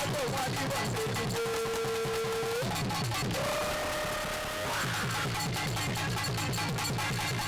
Thank you.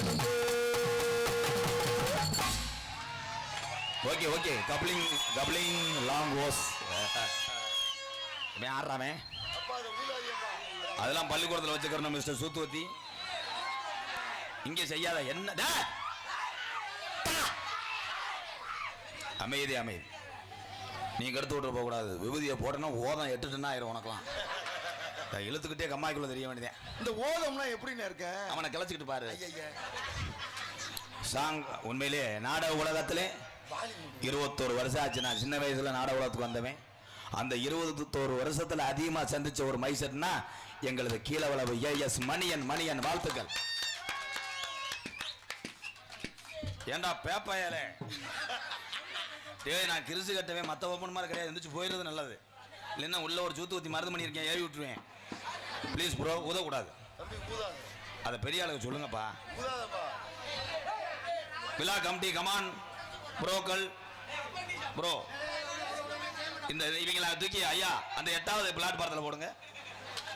Okay okay coupling coupling long hose ஆடுறாமே அதெல்லாம் பள்ளிக்கூடத்தில் வச்சுக்கிறோம் மிஸ்டர் சூத்துவத்தி. இங்கே செய்யாத என்ன! அமைதி அமைதி. நீங்க எடுத்து விட்டு போக கூடாது விபூதியை போட்டனா ஓதம் எட்டுட்டுன்னா ஆயிரும் உனக்கலாம் இழுத்துக்கிட்டே கம்மாய்க்குள்ள தெரிய வேண்டியதேன் இந்த ஓதம்னா எப்படின்னு இருக்க? அவனை கிளச்சிக்கிட்டு பாரு. சாங் உண்மையிலே நாடக உலகத்திலே இருபத்தோரு வருஷம் ஆச்சு. நான் சின்ன வயசுல நாடக உலகத்துக்கு வந்தவன். அந்த இருபத்தோரு வருஷத்துல அதிகமா சந்திச்ச ஒரு மைசெட்னா எங்களது கீழவளவு ஏஎஸ் மணியன் மணியன் வாழ்த்துக்கள். ஏண்டா பேப்பாயாலே டேய் நான் கிரிசு கட்டவே மற்ற ஓப்பன் மாதிரி கிடையாது. எந்திரிச்சு போயிடுறது நல்லது. இல்லைன்னா உள்ள ஒரு சூத்து ஊற்றி மருந்து பண்ணியிருக்கேன் ஏறி விட்டுருவேன். ப்ளீஸ் ப்ரோ உதவக்கூடாது அதை பெரிய ஆளுக்கு சொல்லுங்கப்பா. விழா கமிட்டி கமான் ப்ரோக்கள் ப்ரோ இந்த இவங்கள தூக்கி ஐயா அந்த எட்டாவது பிளாட் பாரத்தில் போடுங்க.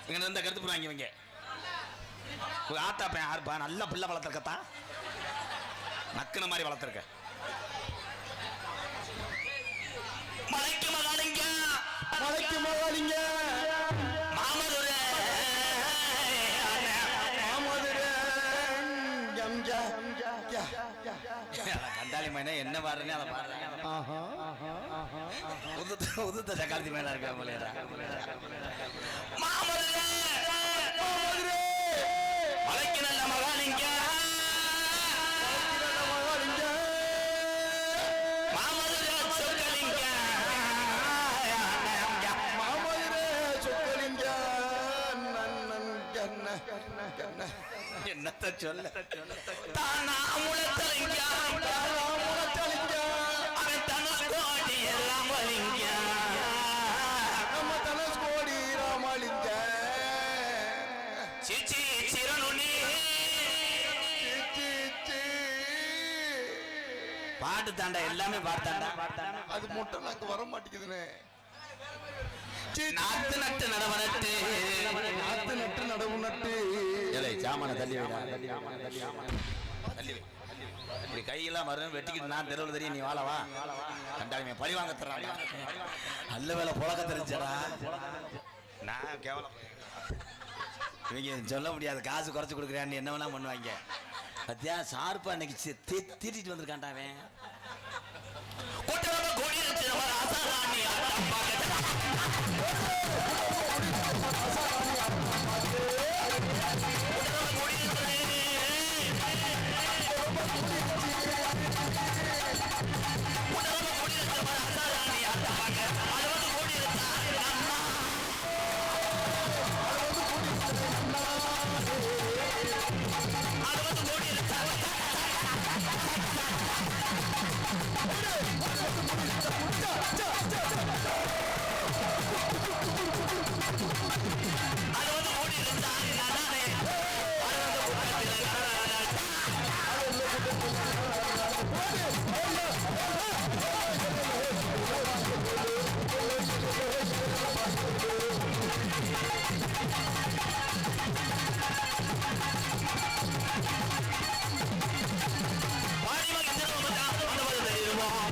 இங்க இருந்த கருத்து போடுவாங்க இவங்க. ஆத்தா பையன் யாருப்பா நல்ல பிள்ளை வளர்த்துருக்கத்தான். நக்குன மாதிரி வளர்த்துருக்க. மலைக்கு மகாலிங்க மலைக்கு மகாலிங்க மைனா என்ன பாடுறேன்னு அதை பாடுறேன். உதுத்த உதுத்த சக்காலத்தி மேல இருக்கா மாமதுரை மலைக்கு நல்ல மகாலிங்க என்னத்த சொல்ல? தானா முளத்தலிங்க. தாண்டா எல்லாமே பாட்டாண்டா அது முட்டை நாக்கு வர மாட்டேங்குதுனே. C, C. நாத்து நட்டு நடவனட்டு. நாத்து நட்டு நடவு நட்டு ஏலே சாமான தள்ளி தள்ளி வை. இப்படி கையெல்லாம் வரும் வெட்டிக்கிட்டு நான் தெருவில் தெரியும் நீ வாழவா கண்டாலுமே பழி வாங்க தர்றாங்க நல்ல வேலை புழக்க தெரிஞ்சடா. நான் கேவலம். இவங்க சொல்ல முடியாது காசு குறைச்சு கொடுக்குறேன் என்ன வேணா பண்ணுவாங்க. பத்தியா சார்பா அன்னைக்கு தீட்டிட்டு வந்திருக்கான்டா அவன் கூட்டமாக கோடி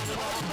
Oh,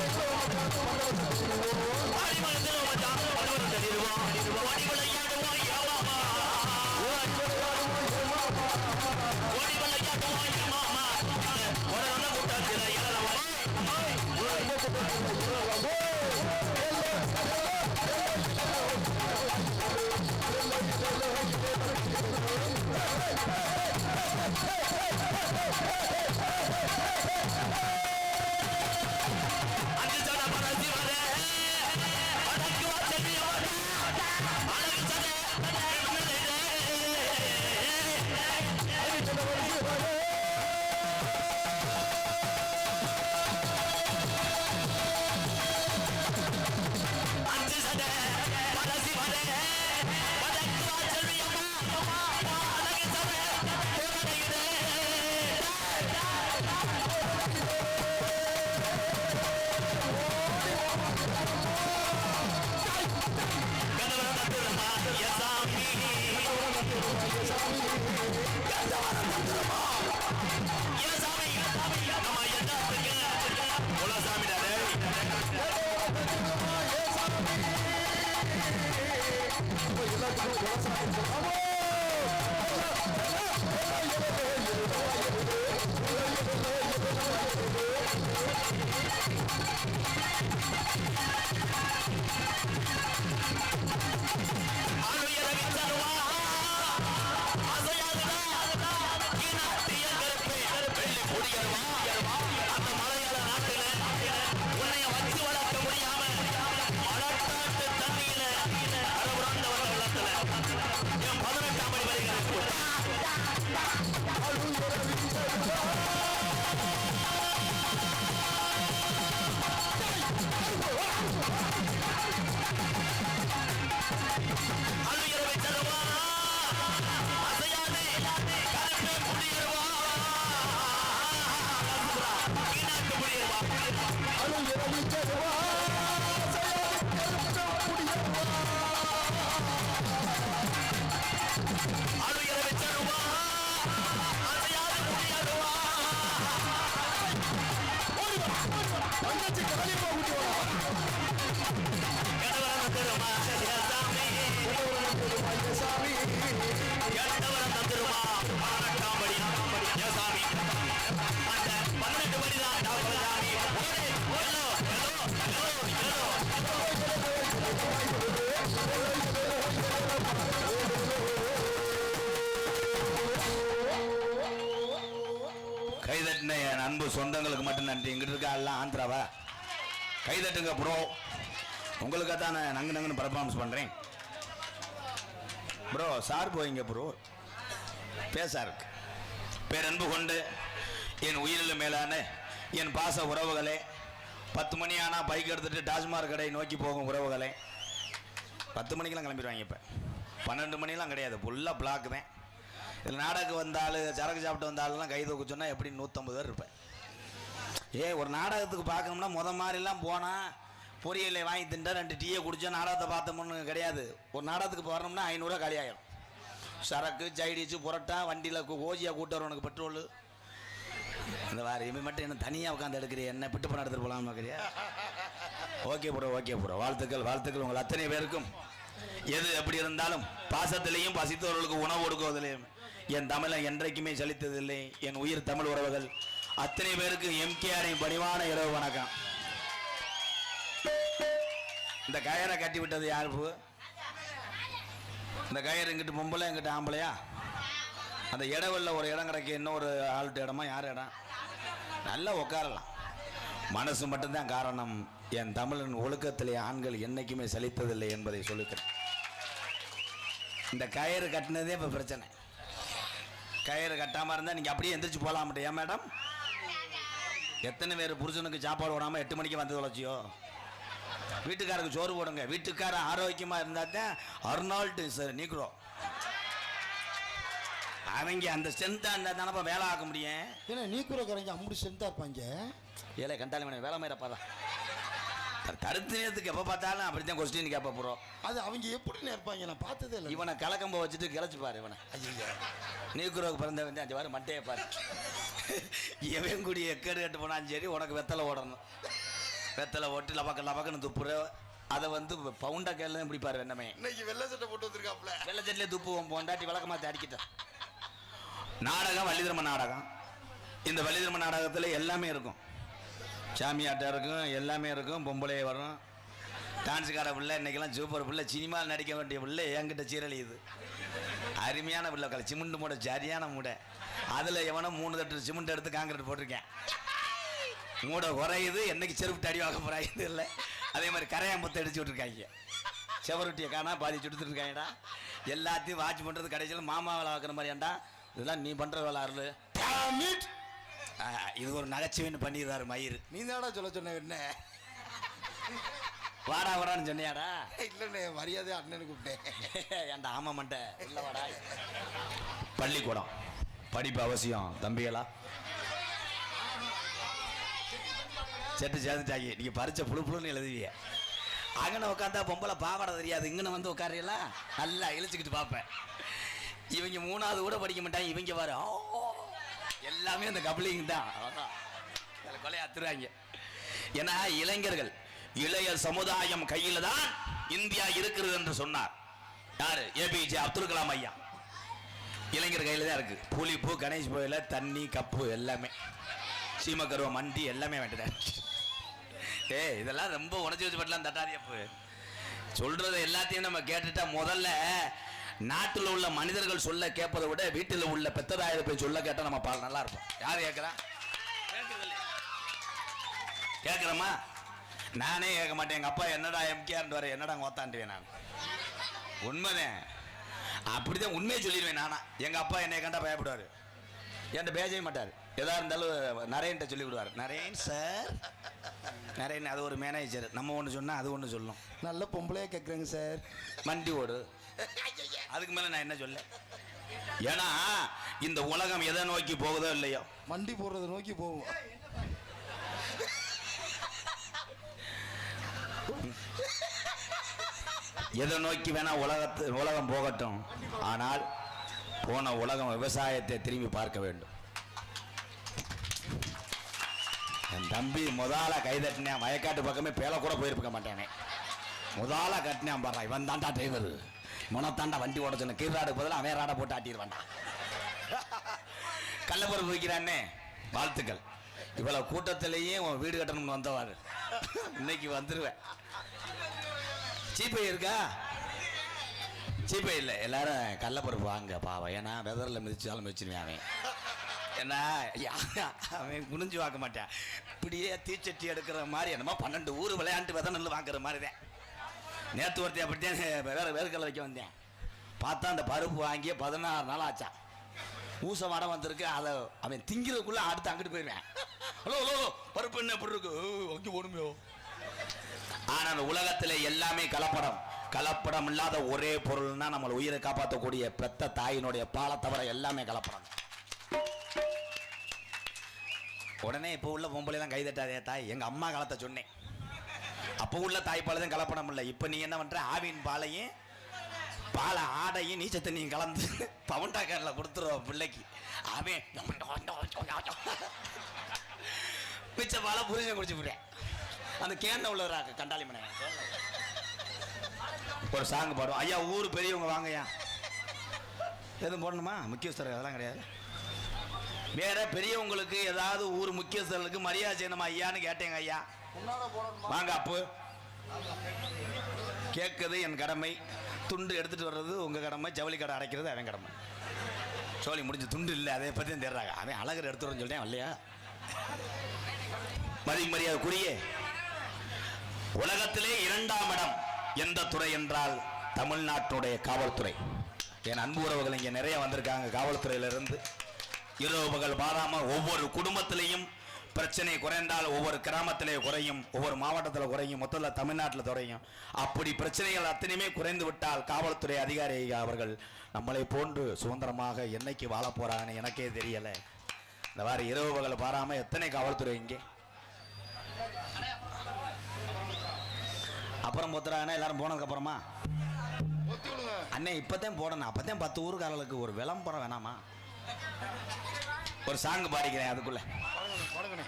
சொந்தங்களுக்கு மட்டும் நன்றி. இங்கிட்டு இருக்கா எல்லாம் ஆந்திராவா? கைதட்டுங்க ப்ரோ உங்களுக்காக தான் நான் நங்கு நங்குன்னு பர்ஃபார்மன்ஸ் பண்ணுறேன் ப்ரோ சார் போயிங்க ப்ரோ பேசாருக்கு பேரன்பு கொண்டு என் உயிரில் மேலான என் பாச உறவுகளே பத்து மணி ஆனால் பைக் எடுத்துகிட்டு டாஸ்மார்க் கடை நோக்கி போகும் உறவுகளே. பத்து மணிக்கெலாம் கிளம்பிடுவாங்க இப்போ. பன்னெண்டு மணிலாம் கிடையாது. ஃபுல்லாக பிளாக் தான். இதில் நாடகம் வந்தாலும் சரக்கு சாப்பிட்டு வந்தாலும் கை தூக்க சொன்னால் எப்படி நூற்றம்பது பேர் இருப்பேன். ஏ ஒரு நாடகத்துக்கு பார்க்கணும்னா முத மாதிரிலாம் போனால் பொரியலை வாங்கி தின்ட்டா ரெண்டு டீயை குடித்தா நாடகத்தை பார்த்தோம்னு கிடையாது. ஒரு நாடகத்துக்கு வரணும்னா ஐநூறுரூவா காலியாயிரும் சரக்கு சைடிச்சு புரோட்டா வண்டியில் ஓஜியாக கூட்டு வரவனுக்கு பெட்ரோல். இந்த வாரி இவன் மட்டும் என்ன தனியாக உட்காந்து எடுக்கிறீ என்ன பிட்டு பண்ண எடுத்துகிட்டு போகலாம் பார்க்குறியா ஓகே ப்ரோ ஓகே ப்ரோ. வாழ்த்துக்கள் வாழ்த்துக்கள் உங்கள் அத்தனை பேருக்கும். எது எப்படி இருந்தாலும் பாசத்திலையும் பசித்தவர்களுக்கு உணவு கொடுக்குவதிலையும் என் தமிழை என்றைக்குமே சலித்ததில்லை என் உயிர் தமிழ் உறவுகள் அத்தனை பேருக்கு எம்கேஆரின் பணிவான இரவு வணக்கம். இந்த கயரை கட்டி விட்டது யார் பூ? இந்த கயிறு இங்கிட்டு பொம்பளை எங்கிட்ட ஆம்பளையா? அந்த இடவெல்ல ஒரு இடம் கிடைக்க இன்னொரு ஆள்கிட்ட இடமா? யார் இடம்? நல்லா உட்காரலாம் மனசு மட்டும்தான் காரணம். என் தமிழன் ஒழுக்கத்திலே ஆண்கள் என்றைக்குமே செழித்ததில்லை என்பதை சொல்லுகிறேன். இந்த கயிறு கட்டினதே இப்போ பிரச்சனை. கயிறு கட்டாமல் இருந்தால் நீங்கள் அப்படியே எந்திரிச்சு போகலாம் ஏன் மேடம்? எத்தனை பேர் புருஷனுக்கு சாப்பாடு போடாமல் எட்டு மணிக்கு வந்து தொலைச்சியோ? வீட்டுக்காரருக்கு சோறு போடுங்க. வீட்டுக்காரன் ஆரோக்கியமாக இருந்தால் தான் அர்னால்டு சார் நீக்குறோ அவங்க அந்த ஸ்ட்ரென்த்தாக இருந்தால் தானப்பா வேலை ஆக்க முடியும். ஏன்னா நீ கூறக்காரங்க அம்புடி சென்டா இருப்பாங்க. ஏழை கண்டாளி மணி வேலை மயிரப்பாதா தடுத்து நேரத்துக்கு எப்போ பார்த்தாலும் அப்படித்தான் கொஸ்டின் கேட்ப போகிறோம் அது அவங்க எப்படின்னு இருப்பாங்க? நான் பார்த்ததே இல்லை. இவனை கலக்கம்ப வச்சுட்டு கிளச்சு பாரு இவனை. ஐயா நீக்குறவுக்கு பிறந்தவன் அஞ்சு வாரம் மட்டையை பாரு. இவன் கூடிய எக்கடு கட்டு போனாலும் சரி உனக்கு வெத்தலை ஓடணும். வெத்தலை ஓட்டு லபக்க லபக்குன்னு துப்புற அதை வந்து பவுண்டா கேள்வி பிடிப்பாரு வெண்ணமே இன்னைக்கு வெள்ளை சட்டை போட்டு வந்திருக்காப்ல வெள்ளச்சட்டிலே துப்புவோம் பொண்டாட்டி விளக்கமாத்தி அடிக்கிட்டேன் நாடகம் வள்ளிதர்ம நாடகம். இந்த வள்ளிதர்ம நாடகத்தில் எல்லாமே இருக்கும். சாமியாட்டம் இருக்கும் எல்லாமே இருக்கும் பொம்பளை வரும். டான்ஸுக்கார பிள்ளை இன்னைக்கெல்லாம் சூப்பர் பிள்ளை சினிமாவில் நடிக்க வேண்டிய பிள்ளை என்கிட்ட சீரழியுது அருமையான பிள்ளை கலை சிமெண்ட் மூடை சரியான மூடை. அதில் எவனோ மூணு தட்டு சிமெண்ட் எடுத்து காங்கிரீட் போட்டிருக்கேன். மூடை குறையுது என்னைக்கு செருப்பு அடி வாங்க போறாங்க இல்லை அதே மாதிரி கரையாம்பத்தை அடிச்சு விட்ருக்காங்க செவரொட்டியை காணா பாதி சுடுத்துட்டு எல்லாத்தையும் வாட்ச் பண்ணுறது கடைசியில் மாமா வேலை பார்க்குற மாதிரியாண்டா இதெல்லாம் நீ பண்ணுற வேலை அருள். இது ஒரு நகைச்சுவைன்னு பண்ணிடுறாரு மயிர். நீ தானடா சொல்ல சொன்ன என்ன? வாடா வாடான்னு சொன்னியாடா? இல்லண்ணே மரியாதை அண்ணனு கூப்பிட்டேன். ஏன்டா ஆமா மண்டை? உள்ள வாடா. பள்ளிக்கூடம். படிப்பு அவசியம் தம்பிகளா? செட்டு சேர்ந்துட்டாங்க. நீங்க பறிச்ச புழு புழுன்னு எழுதுவீங்க. அங்கன உட்காந்தா பொம்பளை பாவாடை தெரியாது. இங்கன வந்து உட்காரியலா நல்லா இழுச்சுக்கிட்டு பார்ப்பேன். இவங்க மூணாவது கூட படிக்க மாட்டாங்க. இவங்க வர எல்லாமே அந்த கப்ளிங் தான். அவ்வளவுதான். கொலையை அத்துறாங்க. ஏன்னா இளைஞர்கள் இளைய சமுதாயம் கையில் தான் இந்தியா இருக்கிறது என்று சொன்னார். யாரு? ஏபிஜே அப்துல் கலாம் ஐயா. இளைஞர் கையில் தான் இருக்கு. புளிப்பு கணேஷ் கோயில தண்ணி கப்பு எல்லாமே. சீமக்கருவ மண்டி எல்லாமே வேண்டியதான் ஏய் இதெல்லாம் ரொம்ப உணச்சி வச்சு பட்டலாம் தட்டாதியப்பு சொல்றது எல்லாத்தையும் நம்ம கேட்டுட்டா முதல்ல நாட்டில் உள்ள மனிதர்கள் சொல்ல கேட்பதை விட வீட்டில் உள்ள பெத்ததாயிரம் போய் சொல்ல கேட்டா நம்ம பால் நல்லா இருப்போம் யார் கேட்குறா கேட்குறோமா நானே கேட்க மாட்டேன். எங்க அப்பா என்னடா எம்கேஆர் வர என்னடா ஓத்தாண்டுவேன் நான். உண்மைதான் அப்படிதான் உண்மையை சொல்லிடுவேன் நானா. எங்க அப்பா என்னை கண்டா பயப்படுவாரு. என்கிட்ட பேசவே மாட்டார். எதா இருந்தாலும் நரேன்ட்ட சொல்லி விடுவார் நரேன் சார். நரேன் அது ஒரு மேனேஜர் நம்ம ஒன்று சொன்னா அது ஒன்று சொல்லும். நல்ல பொம்பளையா கேட்குறேங்க சார். வண்டி ஓடு. அதுக்கு மேல நான் என்ன சொல்ல? ஏன்னா இந்த உலகம் எதை நோக்கி போகுதோ இல்லையோ? மண்டி போடுறத நோக்கி போவோம். எதை நோக்கி வேணா உலகத்து உலகம் போகட்டும். ஆனால் போன உலகம் விவசாயத்தை திரும்பி பார்க்க வேண்டும். என் தம்பி முதல்ல கைதட்டினேன் வயக்காட்டு பக்கமே பேல கூட போயிருக்க மாட்டானே. முதல்ல கட்டினேன் பாரு இவன் தாண்டா டிரைவர் முனத்தாண்டா வண்டி ஓட சொன்ன கீழாடு பதில் அவன் ராடை போட்டு ஆட்டிடுவான்டா. கள்ளப்பருப்பு வைக்கிறானே வாழ்த்துக்கள். இவ்வளவு கூட்டத்திலேயே உன் வீடு கட்டணும்னு வந்தவாரு இன்னைக்கு வந்துருவேன். சீப்பை இருக்கா? சீப்பை இல்லை. எல்லாரும் கடலப்பருப்பு வாங்க பாவம். ஏன்னா வெதரில் மிதிச்சாலும் மிதிச்சிருவேன் அவன். என்ன யா- அவன் குனிஞ்சு வாங்க மாட்டான். இப்படியே தீச்சட்டி எடுக்கிற மாதிரி என்னமோ பன்னெண்டு ஊர் விளையாண்டு வித நெல் வாங்குற மாதிரி தான். நேற்று ஒருத்தன் அப்படித்தான் வேற வேர்க்கடலை வைக்க வந்தேன். பார்த்தா அந்த பருப்பு வாங்கி பதினாறு நாள் ஆச்சான் ஊச மரம் வந்திருக்கு அதை அவன் திங்கிறதுக்குள்ளே அடுத்து அங்கிட்டு போயிடுவேன். ஹலோ ஹலோ பருப்பு என்ன எப்படி இருக்கு? அங்கே போடுமையோ ஆனால் அந்த உலகத்துல எல்லாமே கலப்படம். கலப்படம் இல்லாத ஒரே பொருள்னா நம்மளை உயிரை காப்பாற்றக்கூடிய பெத்த தாயினுடைய பாலை தவிர எல்லாமே கலப்படம். உடனே இப்போ உள்ள பொம்பளை எல்லாம் கை தட்டாதே தாய் எங்கள் அம்மா காலத்தை சொன்னேன். அப்போ உள்ள தாய்ப்பால் தான் கலப்படம் இல்லை. இப்போ நீ என்ன பண்ணுற ஆவின் பாலையும் பாலை ஆடையும் நீச்சத்தை தண்ணியும் கலந்து பவுண்டா கேரில் கொடுத்துருவோம் பிள்ளைக்கு. அவன் மிச்ச பாலை புரிஞ்ச குடிச்சு போடுறேன். அந்த கேன்ல உள்ளவராக கண்டாளி மனை ஒரு சாங் பாடும் ஐயா ஊர் பெரியவங்க வாங்கய்யா. எதுவும் போடணுமா? முக்கியஸ்தர் அதெல்லாம் கிடையாது. வேற பெரியவங்களுக்கு ஏதாவது ஊர் முக்கியஸ்தர்களுக்கு மரியாதை செய்யணுமா ஐயான்னு கேட்டேங்க ஐயா. வாங்க அப்பு. கேட்குறது என் கடமை. துண்டு எடுத்துட்டு வர்றது உங்கள் கடமை. ஜவுளி கடை அடைக்கிறது அவன் கடமை. சோழி முடிஞ்சு துண்டு இல்லை அதை பற்றி தேடுறாங்க. அவன் அழகர் எடுத்து சொல்லிட்டேன் இல்லையா? மதி மரியாதைக்குரிய உலகத்திலே இரண்டாம் இடம் எந்த துறை என்றால் தமிழ்நாட்டுடைய காவல்துறை. என் அன்பு உறவுகள் இங்கே நிறைய வந்திருக்காங்க காவல்துறையிலிருந்து. இரவு பகல் பாராமல் ஒவ்வொரு குடும்பத்திலையும் பிரச்சனை குறைந்தால் ஒவ்வொரு கிராமத்திலே குறையும் ஒவ்வொரு மாவட்டத்தில் குறையும் மொத்தத்தில் தமிழ்நாட்டில் குறையும் அப்படி பிரச்சனைகள் அத்தனையுமே குறைந்து விட்டால் காவல்துறை அதிகாரி அவர்கள் நம்மளை போன்று சுதந்திரமாக என்னைக்கு வாழ போறாங்கன்னு எனக்கே தெரியல. இந்த மாதிரி இரவு பகல் பாராம எத்தனை காவல்துறை இங்கே? அப்புறம் பொத்துறாங்கன்னா எல்லாரும் போனதுக்கு அப்புறமா? ஒத்தி விடுங்க. அண்ணே இப்பதான் போடணும். அப்பதான் பத்து ஊருக்காரர்களுக்கு ஒரு விளம்பரம் வேணாமா? ஒரு சாங் பாடிக்கிறேன் அதுக்குள்ள. பழகணே பழகணே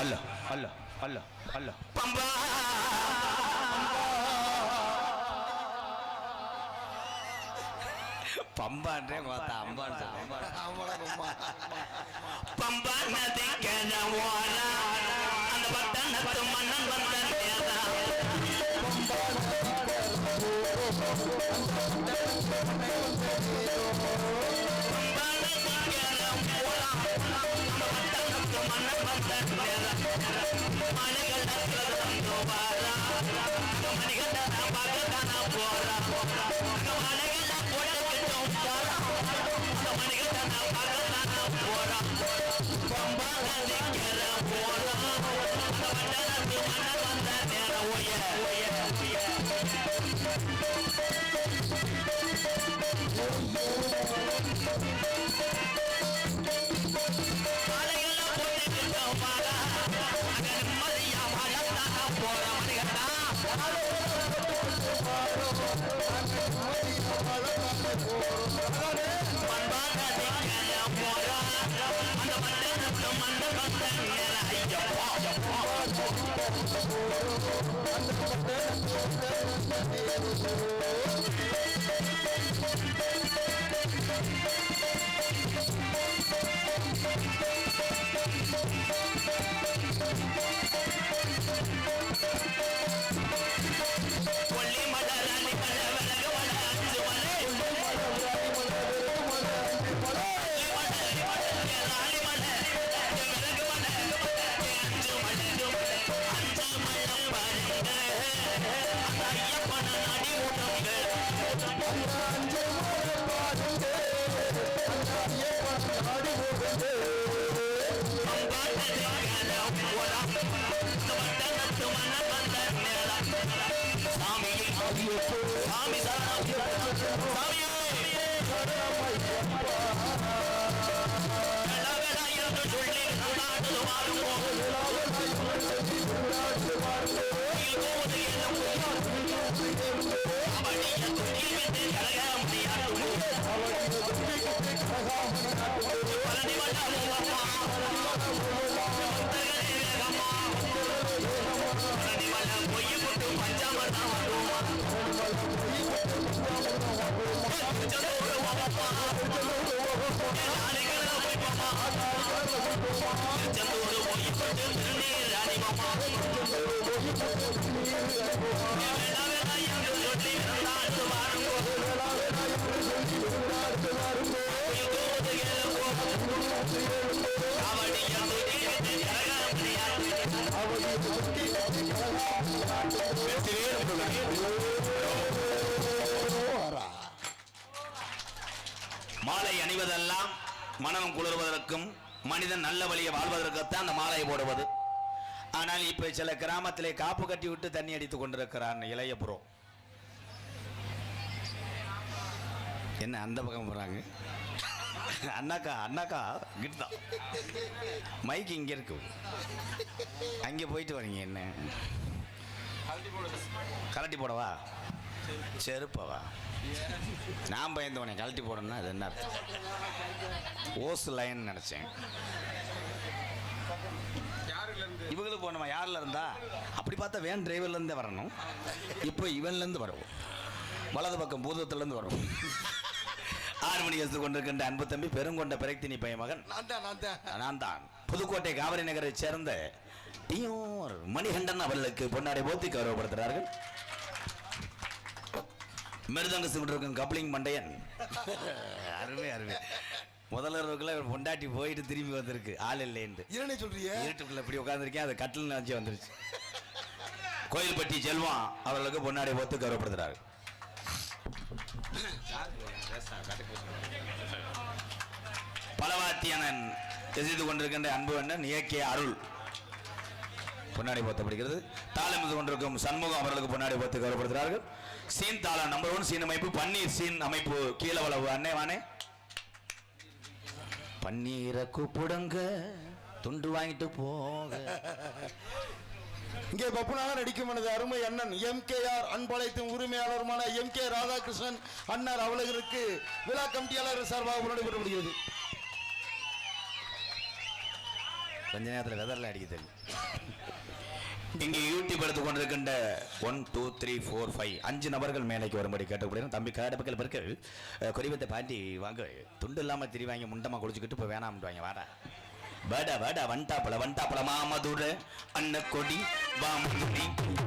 அல்ல அல்ல அல்ல அல்ல பம்பா! பம்பான்றே பார்த்தா அம்பான் அம்பான் பம்பா நதிக்கன ஓரா அந்த பட்டணத்து மன்னன் வந்த நேரா. பம்பா ஓரா அந்த பட்டணத்து மன்னன் வந்த பண்பாக சாமி சாமி மாலை மனம் குளிர்வதற்கும் மனிதன் நல்ல வழியை வாழ்வதற்குத்தான் அந்த மாலையை போடுவது. ஆனால் இப்போ சில கிராமத்திலே காப்பு கட்டி விட்டு தண்ணி அடித்துக் கொண்டிருக்கிறான் இளைய புறம் என்ன அந்த பக்கம் போகிறாங்க அண்ணாக்கா அண்ணாக்கா கிட்ட மைக் இங்கே இருக்கு. அங்கே போயிட்டு வரீங்க என்ன? கலட்டி போடவா? செருப்பவா? நான் பயந்தவனே கழட்டி போடணும்னா அது என்ன அர்த்தம்? ஓஸ் லைன் நினைச்சேன். இவங்களுக்கு போனோமா யாரில் இருந்தா? அப்படி பார்த்தா வேன் டிரைவர்ல இருந்தே வரணும். இப்போ இவன்ல இருந்து வரவும். வலது பக்கம் பூதத்துல இருந்து வரவும். ஆறு மணி எடுத்து கொண்டிருக்கின்ற அன்பு தம்பி பெருங்கொண்ட பிறக்தினி பையன் மகன். நான் தான். நான் தான். புதுக்கோட்டை காவிரி நகரைச் சேர்ந்த டியோர் மணிகண்டன் அவர்களுக்கு பொன்னாடை போத்தி கௌரவப்படுத்துகிறார்கள். மிருதங்க சிமிட்டிருக்கும் கப்ளிங் மண்டையன் அருமை அருமை. முதல்வருக்குள்ள இவர் பொண்டாட்டி போயிட்டு திரும்பி வந்திருக்கு. ஆள் இல்லைன்ட்டு. என்னண்ணே சொல்றீங்க இருட்டுக்குள்ள இப்படி உட்காந்துருக்கேன் அது கட்டில் நினைச்சு வந்துருச்சு. கோயில்பட்டி செல்வம் அவர்களுக்கு பொன்னாடை போத்து கௌரவப்படுத்துகிறார்கள் பலவாத்தியனன் எதிர்த்து கொண்டிருக்கின்ற அன்பு அண்ணன் இயக்கிய அருள். பொன்னாடி போத்தப்படுகிறது தாளம் இது கொண்டிருக்கும் சண்முகம் அவர்களுக்கு பொன்னாடி போத்து கௌரவப்படுத்துகிறார்கள் சீன் தாளம் நம்பர் ஒன் சீன் அமைப்பு பன்னீர் சீன் அமைப்பு கீழே வளவு அண்ணே வானே பன்னீரை கூப்பிடுங்க துண்டு வாங்கிட்டு போக இங்கே பப்புனாக நடிக்கும் எனது அருமை அண்ணன் எம் கே ஆர் அன்பழைத்தும் உரிமையாளருமான எம் கே ராதாகிருஷ்ணன் அண்ணர் அவர்களுக்கு விழா கமிட்டியாளர் சார்பாக முன்னாடி போடப்படுகிறது கொஞ்ச நேரத்தில் வெதரில் அடிக்க தெரியும். இங்கே யூடியூப் எடுத்து கொண்டிருக்கின்ற one two three four five அஞ்சு நபர்கள் மேலைக்கு வரும்படி கேட்டுக்கொள்கிறேன். தம்பி கடப்பக்கல் பிறகு குறிப்பத்தை பாண்டி வாங்க. துண்டு இல்லாமல் திரிவாங்க முண்டமாக குளிச்சுக்கிட்டு இப்போ வேணாம்ட்டு வாங்க வாடா வாடா வட வண்டாப்பல வண்டாப்பல மாமதுர அன்ன கொடி வாமதுரி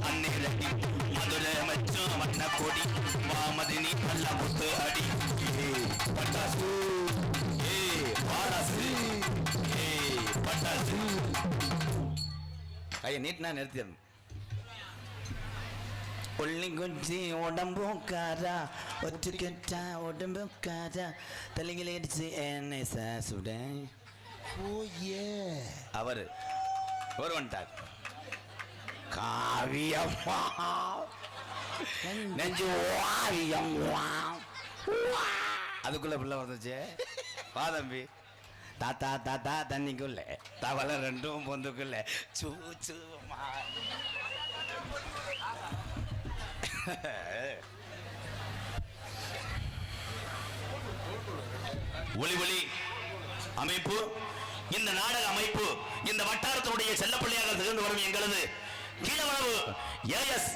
அன்னிலடி மதுர மச்சம் வண்ண கொடி வாமதினி நல்ல முத்து அடி. ஏ பட்டாசு. ஏ பாராசு ஏ பட்டாசு. கையை நீட்டினா நிறுத்திடணும். புள்ளி குஞ்சி உடம்பும் காரா ஒற்றுக்கிட்டா உடம்பும் காரா தலைகளை அடிச்சு என்னை சாசுட ஓ ஏ அவர் அவர் வந்துட்டார் காவியம்மா. நெஞ்சு ஓவியம் அதுக்குள்ள பிள்ளை வந்துச்சு வா தம்பி. தாத்தா தாத்தா தண்ணிக்குள்ள. தவளை ரெண்டும் பொந்துக்குள்ள. சூ சூமா ஒளி ஒளி. அமைப்பு இந்த நாடக அமைப்பு இந்த வட்டாரத்தினுடைய செல்லப்பள்ளியாக திகழ்ந்து வரும் எங்களது கீழவளவு ஏஎஸ்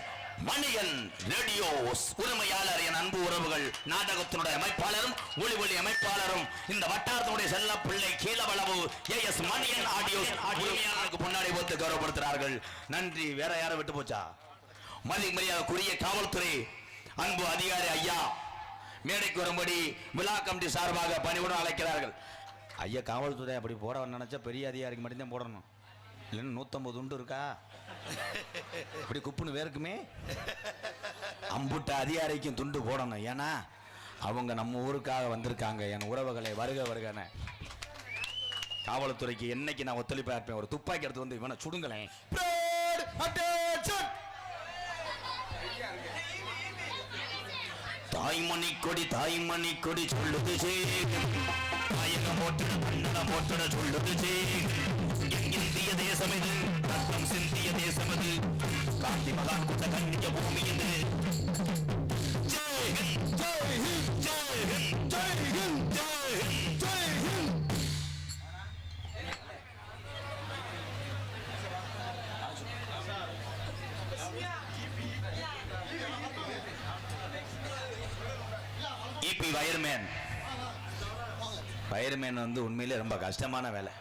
மணியன் ரேடியோஸ் உரிமையாளர் என் அன்பு உறவுகள் நாடகத்தினுடைய அமைப்பாளரும் ஒளி ஒளி அமைப்பாளரும் இந்த வட்டாரத்தினுடைய செல்ல பிள்ளை கீழவளவு ஏஎஸ் மணியன் ஆடியோ உரிமையாளருக்கு முன்னாடி வந்து கௌரவப்படுத்துகிறார்கள். நன்றி. வேற யாரும் விட்டு போச்சா? மதி மரியாதைக்குரிய காவல்துறை அன்பு அதிகாரி ஐயா மேடைக்கு வரும்படி விழா கமிட்டி சார்பாக பணிவுடன் அழைக்கிறார்கள். ஐயா காவல்துறை அப்படி போட நினைச்சா பெரிய அதிகாரிக்கு மட்டும்தான் போடணும். இல்லைன்னு நூற்றம்பது உண்டு இருக்கா? இப்படி குப்புன்னு வேர்க்குமே? அம்புட்ட அதிகாரிக்கும் துண்டு போடணும். ஏன்னா அவங்க நம்ம ஊருக்காக வந்திருக்காங்க. என் உறவுகளை வருக வருகன. காவல்துறைக்கு என்னைக்கு நான் ஒத்துழைப்பா இருப்பேன் ஒரு துப்பாக்கி எடுத்து வந்து இவனை சுடுங்களேன். தாய்மணி கொடி தாய்மணி கொடி சொல்லுது சேகன் தாயகம் போட்டுட கன்னடம் போட்டுட சொல்லுது சேகன் இந்திய தேசம் இது? Jai Hind, Jai Hind. EB wireman wireman வந்து உண்மையிலே ரொம்ப கஷ்டமான வேலை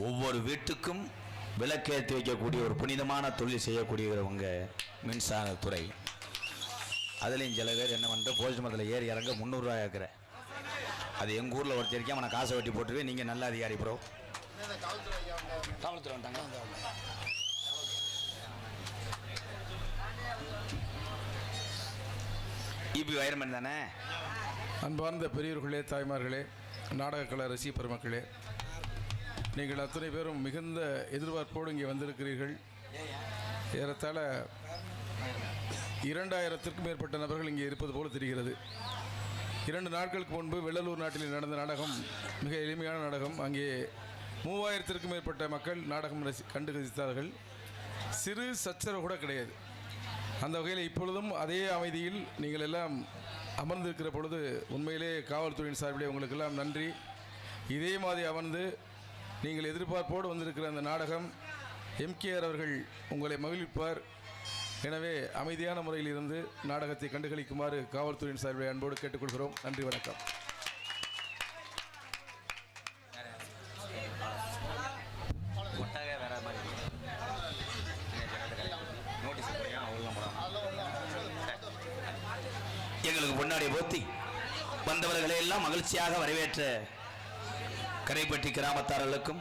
ஒவ்வொரு வீட்டுக்கும் விளக்கேற்றி வைக்கக்கூடிய ஒரு புனிதமான தொழில் செய்யக்கூடியவங்க மின்சாரத்துறை அதுலேயும் சில பேர் என்ன பண்ணுற போலீஸ் மரத்தில் ஏறி இறங்க முந்நூறுரூவா இருக்கிற அது எங்கள் ஊரில் ஒருத்தர் இருக்கேன் அவனை காசை வெட்டி போட்டுருவே நீங்கள் நல்ல அதிகாரி ப்ரோ காவல்துறை வந்துட்டாங்க. இபி வயர்மேன் தானே? அன்பார்ந்த பெரியவர்களே தாய்மார்களே நாடகக்கலை ரசிக பெருமக்களே நீங்கள் அத்தனை பேரும் மிகுந்த எதிர்பார்ப்போடு இங்கே வந்திருக்கிறீர்கள். ஏறத்தாழ இரண்டாயிரத்திற்கும் மேற்பட்ட நபர்கள் இங்கே இருப்பது போல தெரிகிறது. இரண்டு நாட்களுக்கு முன்பு வெள்ளலூர் நாட்டில் நடந்த நாடகம் மிக எளிமையான நாடகம். அங்கே மூவாயிரத்திற்கும் மேற்பட்ட மக்கள் நாடகம் ரசி கண்டு ரசித்தார்கள். சிறு சச்சரவு கூட கிடையாது. அந்த வகையில் இப்பொழுதும் அதே அமைதியில் நீங்கள் எல்லாம் அமர்ந்திருக்கிற பொழுது உண்மையிலே காவல்துறையின் சார்பிலே உங்களுக்கெல்லாம் நன்றி. இதே மாதிரி அமர்ந்து நீங்கள் எதிர்பார்ப்போடு வந்திருக்கிற அந்த நாடகம் எம்கேஆர் அவர்கள் உங்களை மகிழ்விப்பார். எனவே அமைதியான முறையில் இருந்து நாடகத்தை கண்டுகளிக்குமாறு காவல்துறையின் சார்பில் அன்போடு கேட்டுக்கொள்கிறோம். நன்றி வணக்கம். எங்களுக்கு முன்னாடி போத்தி வந்தவர்களை எல்லாம் மகிழ்ச்சியாக வரவேற்ற கரைப்பட்டி கிராமத்தார்களுக்கும்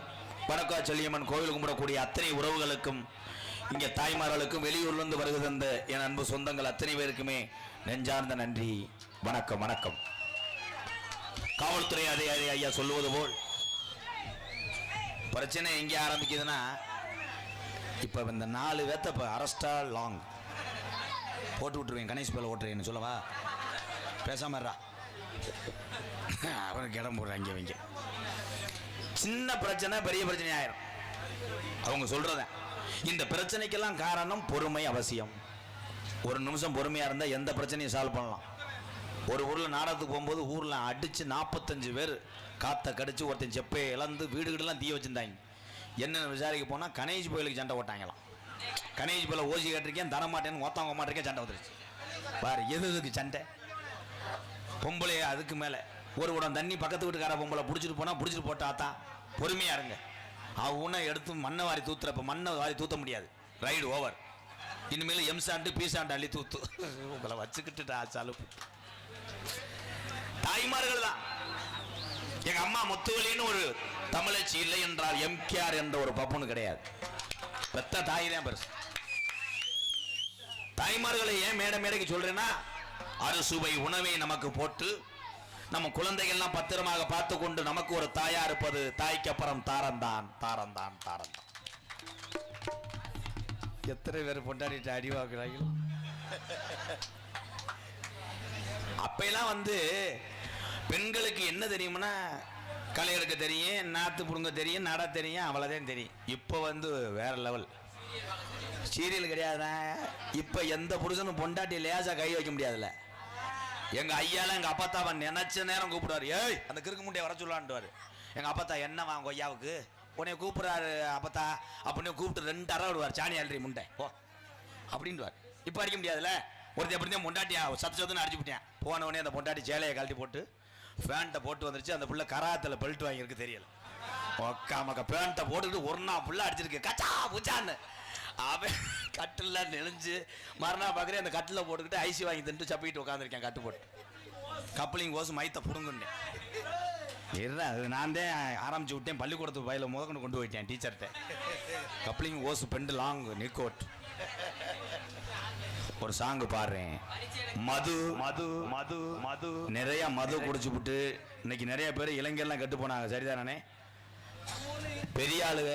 வடக்கா செல்லியம்மன் கோவில் கும்பிடக்கூடிய அத்தனை உறவுகளுக்கும் இங்கே தாய்மார்களுக்கும் வெளியூர்லேருந்து வருகை தந்த என் அன்பு சொந்தங்கள் அத்தனை பேருக்குமே நெஞ்சார்ந்த நன்றி. வணக்கம் வணக்கம். காவல்துறை அதிகாரி ஐயா சொல்லுவது போல் பிரச்சனை எங்கே ஆரம்பிக்குதுன்னா இப்போ இந்த நாலு பேர்த்த இப்போ அரஸ்டா லாங் போட்டு விட்டுருவேன் கணேஷ் பேல ஓட்டுறேன்னு சொல்லவா? பேசாம அவனுக்கு இடம் போடுறாங்க இவங்க சின்ன பிரச்சனை பெரிய பிரச்சனை ஆயிரும். அவங்க சொல்றத. இந்த பிரச்சனைக்கெல்லாம் காரணம் பொறுமை அவசியம். ஒரு நிமிஷம் பொறுமையா இருந்தா எந்த பிரச்சனையும் சால்வ் பண்ணலாம். ஒரு ஊரில் நாடகத்துக்கு போகும்போது ஊரில் அடித்து நாற்பத்தஞ்சு பேர் காற்றை கடிச்சு ஒருத்தன் செப்பையை இழந்து வீடுகளெல்லாம் தீய வச்சுருந்தாங்க. என்னென்னு விசாரிக்க போனால் கணேஷ் கோயிலுக்கு சண்டை ஓட்டாங்களாம் கணேஷ் போயில ஓசி கட்டிருக்கேன் தர மாட்டேன்னு ஒத்தவங்க மாட்டிருக்கேன் சண்டை வந்துருச்சு. பாரு எது எதுக்கு சண்டை? பொம்பளை அதுக்கு மேலே. ஒரு குடம் தண்ணி பக்கத்து வீட்டுக்கார பொம்பளை பிடிச்சிட்டு போனால் பிடிச்சிட்டு போட்டாதான் பொறுமையாக இருங்க. அவனை எடுத்து மண்ணை வாரி தூத்துறப்ப மண்ணை வாரி தூத்த முடியாது. ரைடு ஓவர் இனிமேல் எம் சாண்டு பி சாண்டு அள்ளி தூத்து. உங்களை வச்சுக்கிட்டுட்டா சலுப்பு. தாய்மார்கள் தான். எங்க அம்மா முத்துவலின்னு ஒரு தமிழச்சி இல்லை என்றால் எம்கேஆர் என்ற ஒரு பப்புன்னு கிடையாது. பெத்த தாய் தான் பெருசு. தாய்மார்களை ஏன் மேடை மேடைக்கு சொல்றேன்னா அறுசுவை உணவை நமக்கு போட்டு நம்ம குழந்தைகள்லாம் பத்திரமாக பார்த்து கொண்டு நமக்கு ஒரு தாயா இருப்பது தாய்க்கு அப்புறம் தாரந்தான் தாரந்தான் தாரந்தான். எத்தனை பேர் பொண்டாடிட்டு அடிவாக்குறாங்க அப்பெல்லாம் வந்து பெண்களுக்கு என்ன தெரியும்னா களை எடுக்க தெரியும் நாத்து புடுங்க தெரியும் நட தெரியும் அவ்வளோதான் தெரியும். இப்போ வந்து வேற லெவல் சீரியல் கிடையாதுண்ணா. இப்போ எந்த புருஷனும் பொண்டாட்டி லேசா கை வைக்க முடியாதுல்ல. எங்க ஐயால எங்க அப்பத்தா நினைச்ச நேரம் கூப்பிடுவாரு. ஏய் அந்த கிறுக்கு முட்டையை வர சொல்லான்ட்டுவாரு எங்க அப்பத்தா என்ன வாங்க கொய்யாவுக்கு உன்னை கூப்பிடுறாரு அப்பத்தா அப்படின்னு கூப்பிட்டு ரெண்டு அரை விடுவார். சாணி அல்றி முண்டை போ. அப்படின்வார் இப்போ அடிக்க முடியாதுல்ல? ஒருத்தர் எப்படி முண்டாட்டியா சத்து சத்துன்னு அடிச்சு விட்டேன். போன உடனே அந்த பொண்டாட்டி சேலையை கழட்டி போட்டு ஃபேண்ட்டை போட்டு வந்துருச்சு. அந்த புள்ள கராத்தில் பெல்ட் வாங்கியிருக்கு தெரியல. ஒக்கா மக்கா பேண்ட்டை போட்டுக்கிட்டு ஒரு நாள் புள்ள அடிச்சிருக்கு. கச்சா புச்சான்னு. அவன் கட்டில் நெளிஞ்சு மறுநாள் பார்க்குறேன் அந்த கட்டில் போட்டுக்கிட்டு ஐசி வாங்கி தின்ட்டு சப்பிக்கிட்டு உட்காந்துருக்கேன் கட்டு போட்டு. கப்ளிங் ஓசு மைத்த புடுங்குன்னேன் இருடா அது நான் தான் ஆரம்பிச்சு விட்டேன். பள்ளிக்கூடத்து பயில முதக்கொண்டு கொண்டு போயிட்டேன் டீச்சர்கிட்ட. கப்ளிங் ஓசு பெண்டு லாங் நிக்கோட் ஒரு சாங் பாடுறேன். மது மது மது மது. நிறைய மது குடிச்சு விட்டு இன்னைக்கு நிறைய பேர் இளைஞர்லாம் கெட்டு போனாங்க. சரிதானே? பெரிய ஆளுக